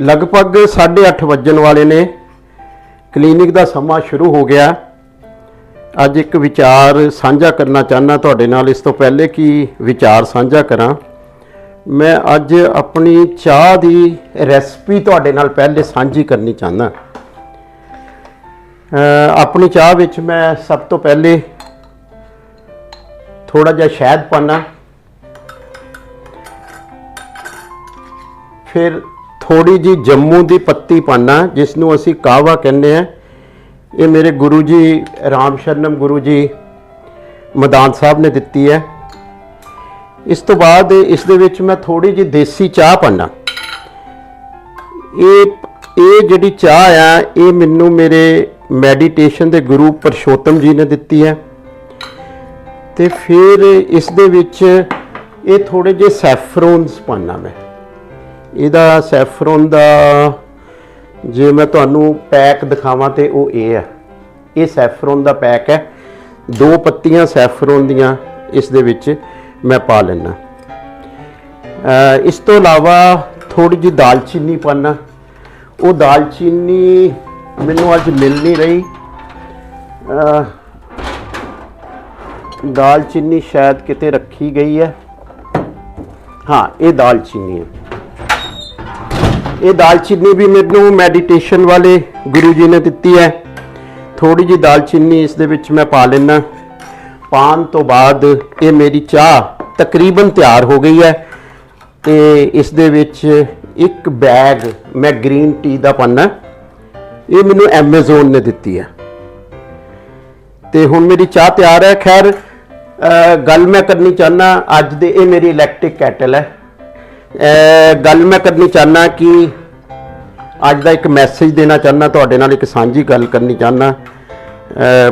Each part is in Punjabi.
ਲਗਭਗ 8:30 ਵੱਜਣ ਵਾਲੇ ਨੇ। ਕਲੀਨਿਕ ਦਾ ਸਮਾਂ ਸ਼ੁਰੂ ਹੋ ਗਿਆ। ਅੱਜ ਇੱਕ ਵਿਚਾਰ ਸਾਂਝਾ ਕਰਨਾ ਚਾਹਨਾ ਤੁਹਾਡੇ ਨਾਲ। ਇਸ ਤੋਂ ਪਹਿਲੇ ਕਿ ਵਿਚਾਰ ਸਾਂਝਾ ਕਰਾਂ। ਮੈਂ ਅੱਜ ਆਪਣੀ ਚਾਹ ਦੀ ਰੈਸਪੀ ਤੁਹਾਡੇ ਨਾਲ ਪਹਿਲੇ ਸਾਂਝੀ ਕਰਨੀ ਚਾਹੁੰਦਾ। ਆਪਣੀ ਚਾਹ ਵਿੱਚ ਮੈਂ ਸਭ ਤੋਂ ਪਹਿਲੇ ਥੋੜਾ ਜਿਹਾ ਸ਼ਹਿਦ ਪਾਣਾ ਫਿਰ ਥੋੜੀ ਜੀ ਜੰਮੂ ਦੀ ਪੱਤੀ ਪਾਣਾ ਜਿਸ ਨੂੰ ਅਸੀਂ ਕਾਵਾ ਕਹਿੰਦੇ ਆ ਇਹ ਮੇਰੇ ਗੁਰੂ ਜੀ ਰਾਮ ਸ਼ਰਨਮ ਗੁਰੂ ਜੀ ਮਦਾਨ ਸਾਹਿਬ ਨੇ ਦਿੱਤੀ ਹੈ। ਇਸ ਤੋਂ ਬਾਅਦ ਇਸ ਦੇ ਵਿੱਚ ਮੈਂ ਥੋੜੀ ਜੀ ਦੇਸੀ ਚਾਹ ਪਾਣਾ ਇਹ ਇਹ ਜਿਹੜੀ ਚਾਹ ਆ, ਇਹ ਮੈਨੂੰ ਮੇਰੇ ਮੈਡੀਟੇਸ਼ਨ ਦੇ ਗੁਰੂ ਪਰਸ਼ੋਤਮ ਜੀ ਨੇ ਦਿੱਤੀ ਹੈ। ਤੇ ਫਿਰ ਇਸ ਦੇ ਵਿੱਚ ਇਹ ਥੋੜੇ ਜਿਹੇ ਸੈਫਰੋਨਸ ਪਾਣਾ ਮੈਂ। ਇਹਦਾ ਸੈਫਰੋਨ ਦਾ, ਜੇ ਮੈਂ ਤੁਹਾਨੂੰ ਪੈਕ ਦਿਖਾਵਾਂ ਤੇ ਉਹ ਇਹ ਹੈ। ਇਹ ਸੈਫਰੋਨ ਦਾ ਪੈਕ ਹੈ। ਦੋ ਪੱਤੀਆਂ ਸੈਫਰੋਨ ਦੀਆਂ ਇਸ ਦੇ ਵਿੱਚ ਮੈਂ ਪਾ ਲੈਣਾ ਇਸ ਤੋਂ ਇਲਾਵਾ ਥੋੜੀ ਜਿਹੀ ਦਾਲਚੀਨੀ ਪਾਣਾ ਉਹ ਦਾਲਚੀਨੀ ਮੈਨੂੰ ਅੱਜ ਮਿਲ ਨਹੀਂ ਰਹੀ। ਦਾਲਚੀਨੀ ਸ਼ਾਇਦ ਕਿਤੇ ਰੱਖੀ ਗਈ ਹੈ। ਹਾਂ, ਇਹ ਦਾਲਚੀਨੀ ਹੈ। ਇਹ ਦਾਲਚੀਨੀ ਵੀ ਮੈਨੂੰ ਮੈਡੀਟੇਸ਼ਨ ਵਾਲੇ ਗੁਰੂ ਜੀ ਨੇ ਦਿੱਤੀ ਹੈ। ਥੋੜੀ ਜੀ ਦਾਲਚੀਨੀ ਇਸ ਦੇ ਵਿੱਚ ਮੈਂ ਪਾ ਲੈਣਾ ਪਾਣ ਤੋਂ ਬਾਅਦ ਇਹ ਮੇਰੀ ਚਾਹ ਤਕਰੀਬਨ ਤਿਆਰ ਹੋ ਗਈ ਹੈ ਤੇ ਇਸ ਦੇ ਵਿੱਚ ਇੱਕ ਬੈਗ ਮੈਂ ਗ੍ਰੀਨ ਟੀ ਦਾ ਪਾਣਾ ਇਹ ਮੈਨੂੰ Amazon ਨੇ ਦਿੱਤੀ ਹੈ। ਤੇ ਹੁਣ ਮੇਰੀ ਚਾਹ ਤਿਆਰ ਹੈ। ਖੈਰ ਗੱਲ ਮੈਂ ਕਰਨੀ ਚਾਹਨਾ ਅੱਜ ਦੇ ਇਹ ਮੇਰੀ ਇਲੈਕਟ੍ਰਿਕ ਕੈਟਲ ਹੈ। ਗੱਲ ਮੈਂ ਕਰਨੀ ਚਾਹਨਾ ਕਿ ਅੱਜ ਦਾ ਇੱਕ ਮੈਸੇਜ ਦੇਣਾ ਚਾਹਨਾ ਤੁਹਾਡੇ ਨਾਲ ਇੱਕ ਸਾਂਝੀ ਗੱਲ ਕਰਨੀ ਚਾਹਨਾ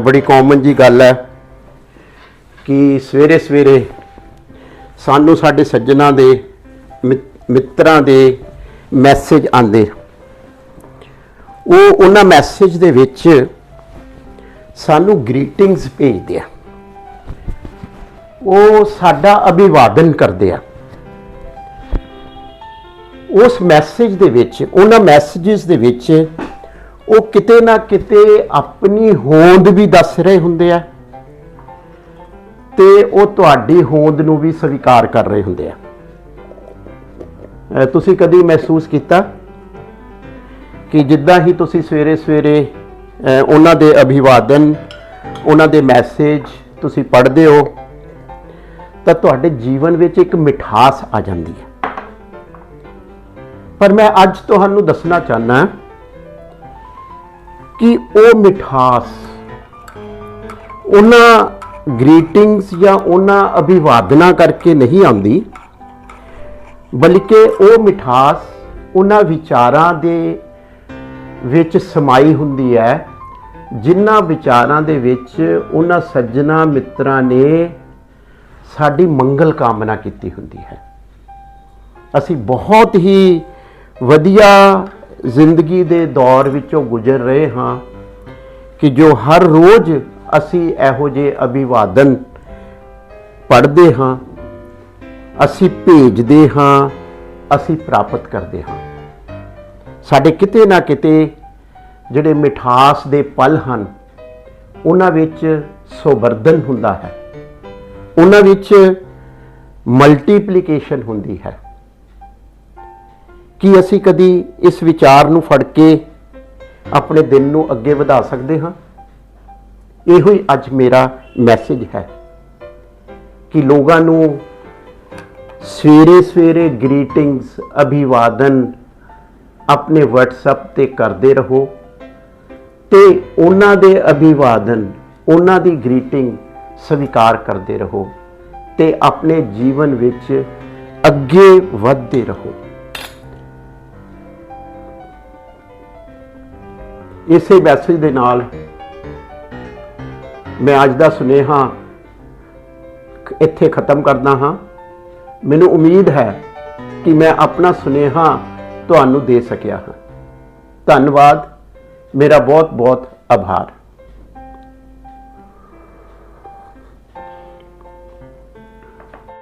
ਬੜੀ ਕਾਮਨ ਜੀ ਗੱਲ ਹੈ ਕਿ ਸਵੇਰੇ ਸਵੇਰੇ ਸਾਨੂੰ ਸਾਡੇ ਸੱਜਣਾ ਦੇ, ਮਿ- ਮਿੱਤਰਾਂ ਦੇ ਮੈਸੇਜ ਆਉਂਦੇ। ਉਹ ਉਹਨਾਂ ਮੈਸੇਜ ਦੇ ਵਿੱਚ ਸਾਨੂੰ ਗ੍ਰੀਟਿੰਗਸ ਭੇਜਦੇ ਆ। ਉਹ ਸਾਡਾ ਅਭਿਵਾਦਨ ਕਰਦੇ ਆ। ਉਸ ਮੈਸੇਜ ਦੇ ਵਿੱਚ, ਉਹਨਾਂ ਮੈਸੇजेस ਦੇ ਵਿੱਚ ਉਹ ਕਿਤੇ ਨਾ ਕਿਤੇ ਆਪਣੀ ਹੋਂਦ ਵੀ ਦੱਸ ਰਹੇ ਹੁੰਦੇ ਆ ਤੇ ਉਹ ਤੁਹਾਡੀ ਹੋਂਦ ਨੂੰ ਵੀ ਸਵੀਕਾਰ ਕਰ ਰਹੇ ਹੁੰਦੇ ਆ। ਤੁਸੀਂ ਕਦੀ ਮਹਿਸੂਸ ਕੀਤਾ ਕਿ ਜਿੱਦਾਂ ਹੀ ਤੁਸੀਂ ਸਵੇਰੇ ਸਵੇਰੇ ਉਹਨਾਂ ਦੇ ਅਭਿਵਾਦਨ, ਉਹਨਾਂ ਦੇ ਮੈਸੇਜ ਤੁਸੀਂ ਪੜ੍ਹਦੇ ਹੋ, ਤਾਂ ਤੁਹਾਡੇ ਜੀਵਨ ਵਿੱਚ ਇੱਕ ਮਿਠਾਸ ਆ ਜਾਂਦੀ ਹੈ। ਪਰ ਮੈਂ ਅੱਜ ਤੁਹਾਨੂੰ ਦੱਸਣਾ ਚਾਹਨਾ ਕਿ ਉਹ ਮਿਠਾਸ, ਉਹਨਾਂ ਗ੍ਰੀਟਿੰਗਸ ਜਾਂ ਉਹਨਾਂ ਅਭਿਵਾਦਨਾ ਕਰਕੇ ਨਹੀਂ ਆਉਂਦੀ, ਬਲਕਿ ਉਹ ਮਿਠਾਸ ਉਹਨਾਂ ਵਿਚਾਰਾਂ ਦੇ ਵਿੱਚ ਸਮਾਈ ਹੁੰਦੀ ਹੈ, ਜਿਨ੍ਹਾਂ ਵਿਚਾਰਾਂ ਦੇ ਵਿੱਚ ਉਹਨਾਂ ਸੱਜਣਾ ਮਿੱਤਰਾਂ ਨੇ ਸਾਡੀ ਮੰਗਲ ਕਾਮਨਾ ਕੀਤੀ ਹੁੰਦੀ ਹੈ। ਅਸੀਂ ਬਹੁਤ ਹੀ ਵਧੀਆ ਜ਼ਿੰਦਗੀ ਦੇ ਦੌਰ ਵਿੱਚੋਂ ਗੁਜ਼ਰ ਰਹੇ ਹਾਂ ਕਿ ਜੋ ਹਰ ਰੋਜ਼ ਅਸੀਂ ਇਹੋ ਜਿਹੇ ਅਭਿਵਾਦਨ ਪੜ੍ਹਦੇ ਹਾਂ, ਅਸੀਂ ਭੇਜਦੇ ਹਾਂ, ਅਸੀਂ ਪ੍ਰਾਪਤ ਕਰਦੇ ਹਾਂ। ਸਾਡੇ ਕਿਤੇ ਨਾ ਕਿਤੇ ਜਿਹੜੇ ਮਿਠਾਸ ਦੇ ਪਲ ਹਨ, ਉਹਨਾਂ ਵਿੱਚ ਸੋਬਰਦਨ ਹੁੰਦਾ ਹੈ। ਉਹਨਾਂ ਵਿੱਚ ਮਲਟੀਪਲੀਕੇਸ਼ਨ ਹੁੰਦੀ ਹੈ। ਕੀ ਅਸੀਂ ਕਦੀ ਇਸ ਵਿਚਾਰ ਨੂੰ ਫੜ ਕੇ ਆਪਣੇ ਦਿਨ ਨੂੰ ਅੱਗੇ ਵਧਾ ਸਕਦੇ ਹਾਂ? ਇਹੋ ਹੀ ਅੱਜ ਮੇਰਾ ਮੈਸੇਜ ਹੈ ਕਿ ਲੋਕਾਂ ਨੂੰ ਸਵੇਰੇ ਸਵੇਰੇ ਗ੍ਰੀਟਿੰਗਸ ਅਭਿਵਾਦਨ ਆਪਣੇ WhatsApp ਤੇ ਕਰਦੇ ਰਹੋ ਤੇ ਉਹਨਾਂ ਦੇ ਅਭਿਵਾਦਨ, ਉਹਨਾਂ ਦੀ ਗ੍ਰੀਟਿੰਗ ਸਵੀਕਾਰ ਕਰਦੇ ਰਹੋ ਤੇ ਆਪਣੇ ਜੀਵਨ ਵਿੱਚ ਅੱਗੇ ਵਧਦੇ ਰਹੋ। ਇਸੇ ਮੈਸੇਜ ਦੇ ਨਾਲ ਮੈਂ ਅੱਜ ਦਾ ਸੁਨੇਹਾ ਇੱਥੇ ਖਤਮ ਕਰਦਾ ਹਾਂ। ਮੈਨੂੰ ਉਮੀਦ ਹੈ ਕਿ ਮੈਂ ਆਪਣਾ ਸੁਨੇਹਾ ਤੁਹਾਨੂੰ ਦੇ ਸਕਿਆ ਹਾਂ। ਧੰਨਵਾਦ। ਮੇਰਾ ਬਹੁਤ ਬਹੁਤ ਆਭਾਰ।